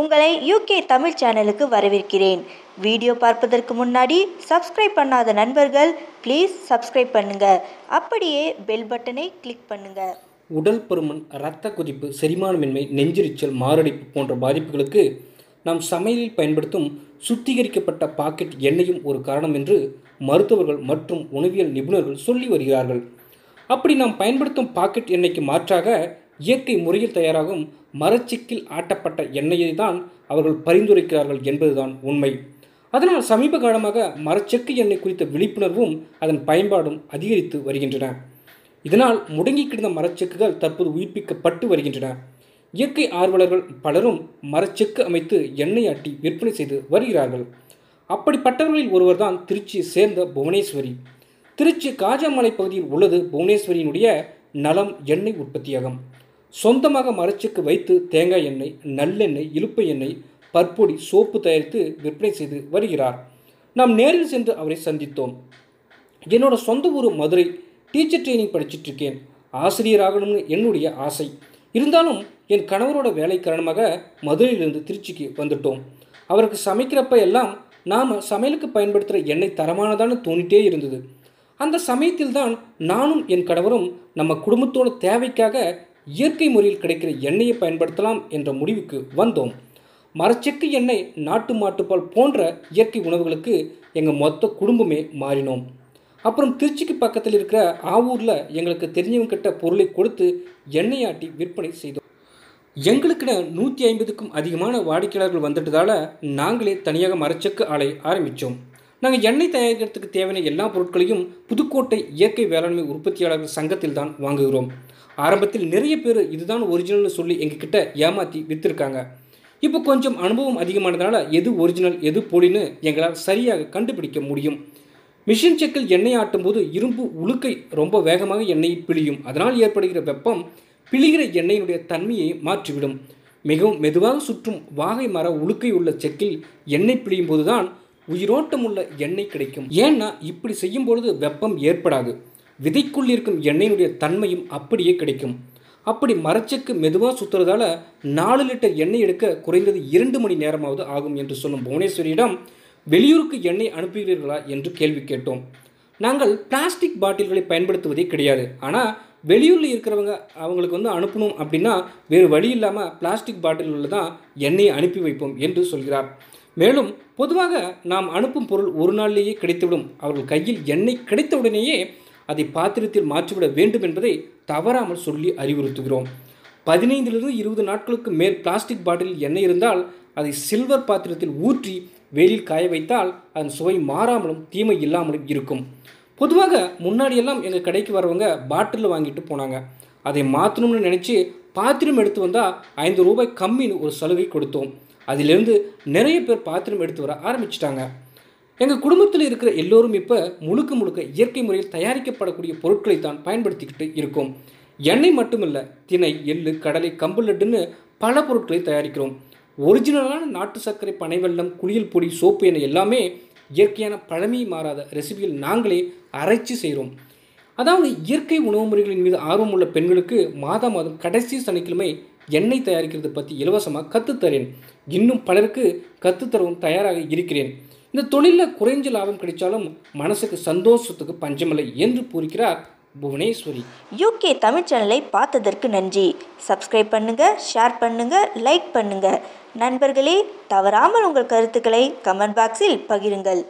உங்களை யூகே தமிழ் சேனலுக்கு வரவேற்கிறேன். வீடியோ பார்ப்பதற்கு முன்னாடி சப்ஸ்கிரைப் பண்ணாத நண்பர்கள் ப்ளீஸ் சப்ஸ்கிரைப் பண்ணுங்க. அப்படியே பெல் பட்டனை கிளிக் பண்ணுங்க. உடல் பருமன் இரத்த கொதிப்பு செரிமானமின்மை நெஞ்செரிச்சல் மாரடைப்பு போன்ற பாதிப்புகளுக்கு நாம் சமையலில் பயன்படுத்தும் சுத்திகரிக்கப்பட்ட பாக்கெட் எண்ணெயும் ஒரு காரணம் என்று மருத்துவர்கள் மற்றும் உணவியல் நிபுணர்கள் சொல்லி வருகிறார்கள். அப்படி நாம் பயன்படுத்தும் பாக்கெட் எண்ணெய்க்கு மாற்றாக இயற்கை முறையில் தயாராகும் மரச்சிக்கில் ஆட்டப்பட்ட எண்ணெயை தான் அவர்கள் பரிந்துரைக்கிறார்கள் என்பதுதான் உண்மை. அதனால் சமீப காலமாக மரச்செக்கு எண்ணெய் குறித்த விழிப்புணர்வும் அதன் பயன்பாடும் அதிகரித்து வருகின்றன. இதனால் முடங்கி கிடந்த மரச்செக்குகள் தற்போது உயிர்ப்பிக்கப்பட்டு வருகின்றன. இயற்கை ஆர்வலர்கள் பலரும் மரச்செக்கு அமைத்து எண்ணெய் ஆட்டி விற்பனை செய்து வருகிறார்கள். அப்படிப்பட்டவர்களில் ஒருவர்தான் திருச்சியை சேர்ந்த புவனேஸ்வரி. திருச்சி காஜாமலை பகுதியில் உள்ளது புவனேஸ்வரியினுடைய நலம் எண்ணெய் உற்பத்தியகம். சொந்தமாக மரச்செக்கு வைத்து தேங்காய் எண்ணெய் நல்லெண்ணெய் இலுப்பை எண்ணெய் பற்பொடி சோப்பு தயாரித்து விற்பனை செய்து வருகிறார். நாம் நேரில் சென்று அவரை சந்தித்தோம். என்னோட சொந்த ஊர் மதுரை டீச்சர் ட்ரைனிங் படிச்சுட்டு இருக்கேன். ஆசிரியராகணும்னு என்னுடைய ஆசை. இருந்தாலும் என் கணவரோட வேலை காரணமாக மதுரையிலிருந்து திருச்சிக்கு வந்துட்டோம். அவருக்கு சமைக்கிறப்ப எல்லாம் நாம் சமையலுக்கு பயன்படுத்துகிற எண்ணெய் தரமானதான்னு தோணிட்டே இருந்தது. அந்த சமயத்தில் தான் நானும் என் கணவரும் நம்ம குடும்பத்தோட தேவைக்காக இயற்கை முறையில் கிடைக்கிற எண்ணெயை பயன்படுத்தலாம் என்ற முடிவுக்கு வந்தோம். மரச்செக்கு எண்ணெய் நாட்டு மாட்டுப்பால் போன்ற இயற்கை உணவுகளுக்கு எங்கள் மொத்த குடும்பமே மாறினோம். அப்புறம் திருச்சிக்கு பக்கத்தில் இருக்கிற ஆவூரில் எங்களுக்கு தெரிஞ்சவங்க கிட்ட பொருளை கொடுத்து எண்ணெய் ஆட்டி விற்பனை செய்தோம். எங்களுக்கிட நூற்றி ஐம்பதுக்கும் அதிகமான வாடிக்கையாளர்கள் வந்துட்டதால் நாங்களே தனியாக மரச்செக்கு ஆலை ஆரம்பித்தோம் நாங்கள் எண்ணெய் தயாரிக்கிறதுக்கு தேவையான எல்லா பொருட்களையும் புதுக்கோட்டை இயற்கை வேளாண்மை உற்பத்தியாளர்கள் சங்கத்தில் தான் வாங்குகிறோம். ஆரம்பத்தில் நிறைய பேர் இதுதான் ஒரிஜினல்னு சொல்லி எங்ககிட்ட ஏமாற்றி விற்றுருக்காங்க இப்போ கொஞ்சம் அனுபவம் அதிகமானதுனால எது ஒரிஜினல் எது போலின்னு எங்களால் சரியாக கண்டுபிடிக்க முடியும். மிஷின் செக்கில் எண்ணெய் ஆட்டும்போது இரும்பு உழுக்கை ரொம்ப வேகமாக எண்ணெய் பிழியும். அதனால் ஏற்படுகிற வெப்பம் பிழிகிற எண்ணெயினுடைய தன்மையை மாற்றிவிடும். மிகவும் மெதுவாக சுற்றும் வாகை மர உழுக்கை உள்ள செக்கில் எண்ணெய் பிழியும் போதுதான் உயிரோட்டம் உள்ள எண்ணெய் கிடைக்கும். ஏன்னா இப்படி செய்யும் பொழுது வெப்பம் ஏற்படாது. விதைக்குள் இருக்கும் எண்ணெயினுடைய தன்மையும் அப்படியே கிடைக்கும். அப்படி மரச்செக்கு மெதுவாக சுற்றுறதால நாலு லிட்டர் எண்ணெய் எடுக்க குறைந்தது இரண்டு மணி நேரமாவது ஆகும் என்று சொல்லும் புவனேஸ்வரியிடம் வெளியூருக்கு எண்ணெய் அனுப்புகிறீர்களா? என்று கேள்வி கேட்டோம். நாங்கள் பிளாஸ்டிக் பாட்டில்களை பயன்படுத்துவதே கிடையாது. ஆனால் வெளியூரில் இருக்கிறவங்க அவங்களுக்கு வந்து அனுப்பணும் அப்படின்னா வேறு வழி இல்லாமல் பிளாஸ்டிக் பாட்டில்களில் தான் எண்ணெயை அனுப்பி வைப்போம் என்று சொல்கிறார். மேலும் பொதுவாக நாம் அனுப்பும் பொருள் ஒரு நாளிலேயே கிடைத்துவிடும். அவர்கள் கையில் எண்ணெய் கிடைத்தவுடனேயே அதை பாத்திரத்தில் மாற்றிவிட வேண்டும் என்பதை தவறாமல் சொல்லி அறிவுறுத்துகிறோம். பதினைந்திலிருந்து இருபது நாட்களுக்கு மேல் பிளாஸ்டிக் பாட்டிலில் எண்ணெய் இருந்தால் அதை சில்வர் பாத்திரத்தில் ஊற்றி வெயிலில் காய வைத்தால் அதன் சுவை மாறாமலும் தீமை இல்லாமலும் இருக்கும். பொதுவாக முன்னாடியெல்லாம் எங்கள் கடைக்கு வரவங்க பாட்டிலில் வாங்கிட்டு போனாங்க. அதை மாற்றணும்னு நினச்சி பாத்திரம் எடுத்து வந்தால் ஐந்து ரூபாய் கம்மின்னு ஒரு சலுகை கொடுத்தோம். அதிலிருந்து நிறைய பேர் பாத்திரம் எடுத்து வர ஆரம்பிச்சிட்டாங்க. எங்கள் குடும்பத்தில் இருக்கிற எல்லோரும் இப்போ முழுக்க முழுக்க இயற்கை முறையில் தயாரிக்கப்படக்கூடிய பொருட்களை தான் பயன்படுத்திக்கிட்டு இருக்கோம். எண்ணெய் மட்டுமில்ல திணை எள்ளு கடலை கம்பு லட்டுன்னு பல பொருட்களை தயாரிக்கிறோம். ஒரிஜினலான நாட்டு சர்க்கரை பனை வெல்லம் குளியல் பொடி சோப்பு என எல்லாமே இயற்கையான பழமையை மாறாத ரெசிபியில் நாங்களே அரைச்சி செய்கிறோம் அதாவது இயற்கை உணவு முறைகளின் மீது ஆர்வம் உள்ள பெண்களுக்கு மாதம் மாதம் கடைசி சனிக்கிழமை எண்ணெய் தயாரிக்கிறது பற்றி இலவசமாக கற்றுத்தரேன் இன்னும் பலருக்கு கற்றுத்தரவும் தயாராக இருக்கிறேன். இந்த தொழிலில் குறைஞ்ச லாபம் கிடைச்சாலும் மனசுக்கு சந்தோஷத்துக்கு பஞ்சமில்லை என்று கூறுகிறார் புவனேஸ்வரி. யூகே தமிழ் சேனலை பார்த்ததற்கு நன்றி. சப்ஸ்கிரைப் பண்ணுங்க ஷேர் பண்ணுங்க லைக் பண்ணுங்க. நண்பர்களே தவறாமல் உங்கள் கருத்துக்களை கமெண்ட் பாக்ஸில் பகிருங்கள்.